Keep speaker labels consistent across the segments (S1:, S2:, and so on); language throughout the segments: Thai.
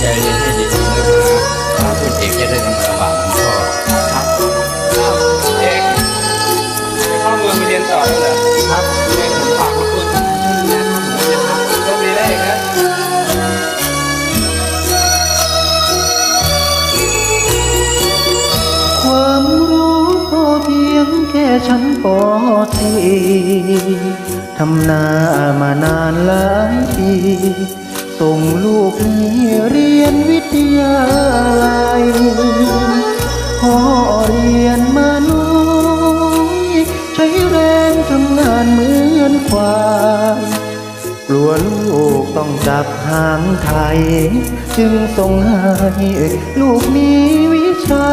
S1: ใจเรียนให้ดีนะครับถ้าคุณเอกจะได้ทำงานบากผมก็ครับ
S2: เอกไปเข้าเมืองไปเรียนต่อแล้วเหร
S1: ครับ
S2: แม่ผมฝากขอบคุณนะครับโชคดีได้อีกนะ
S3: ความรู้พอเพียงแค่ชั้นปอสีทำนามานานหลายปี ส่งลูกนี้เรียนวิทยาลัยพ่อเรียนมาน้อยใช้แรงทำงานเหมือนควายกลัวลูกต้องจับหางไทย จึงส่งให้ลูกมีวิชา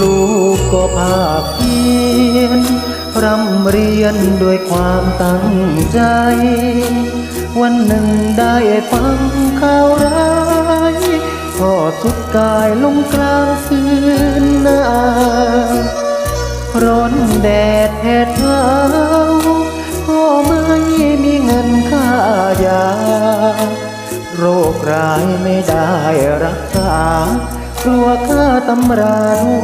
S3: ลูกก็ภาคเพียนร่ำเรียนด้วยความตั้งใจ วันหนึ่งได้ฟังข่าวร้ายก็สุดกายลงกลางคืนนาร้อนแดดแผดเท้าพ่อไม่มีเงินค่ายา โรคร้ายไม่ได้รักษากลัวค่าตำราลู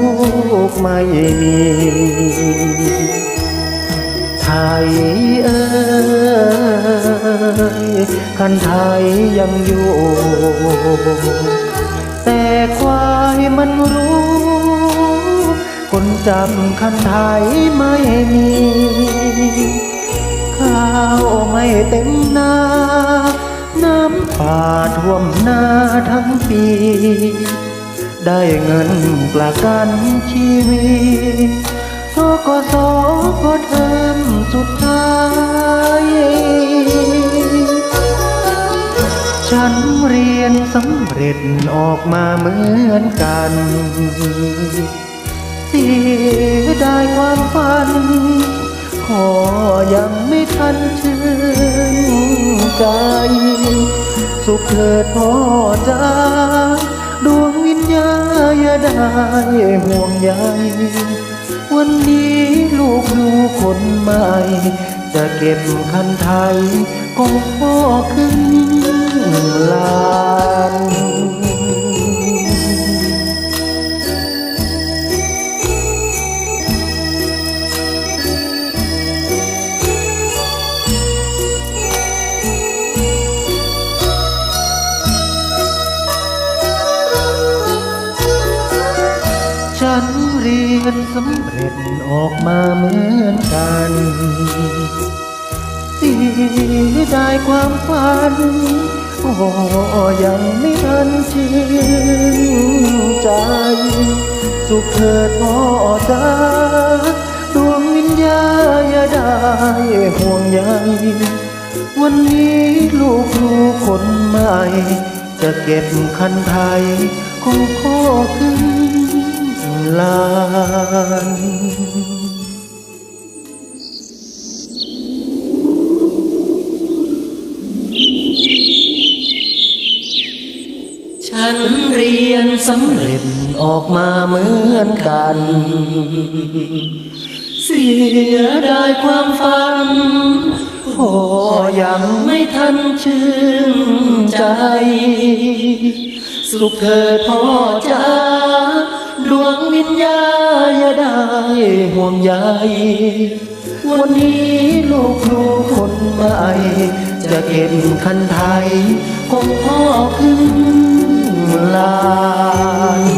S3: กไม่มี ไทยเอ้ยคันไทยยังอยู่ แต่ควายมันรู้ คนจำคันไทยไม่มีข้าวไม่เต็มนาน้ำป่าท่วมนาทั้งปี ได้เงินประกันชีวิต ทกสก็เทอมสุดท้าย ฉันเรียนสำเร็จออกมาเหมือนกัน เสียดายความฝัน ขอยังไม่ทันชื่นใจ สุขเถิดพ่อจ้าดวงวิญญาณอย่าได้ห่วงใย วันนี้ลูกดูคนใหม่ จะเก็บคันไทยของพ่อขึ้นลาน เร็จออกมาเหมือนกันเสียดายความฝันโอ้ยังไม่ทันชื่นใจ สุขเถิดพ่อจ้าดวงวิญญาณอย่าได้ห่วงใยวันนี้ลูกลูกคนใหม่ จะเก็บคันไทยของพ่อขึ้น ฉันเรียนสำเร็จออกมาเหมือนกัน เสียดายความฝันพ่อยังไม่ทันชื่นใจ สุขเถิดพ่อจ้าดวงวิญญาณอย่าได้ห่วงใยวันนี้ลูกครูคนใหม่ จะเก็บคันไทยของพ่อขึ้น ลาน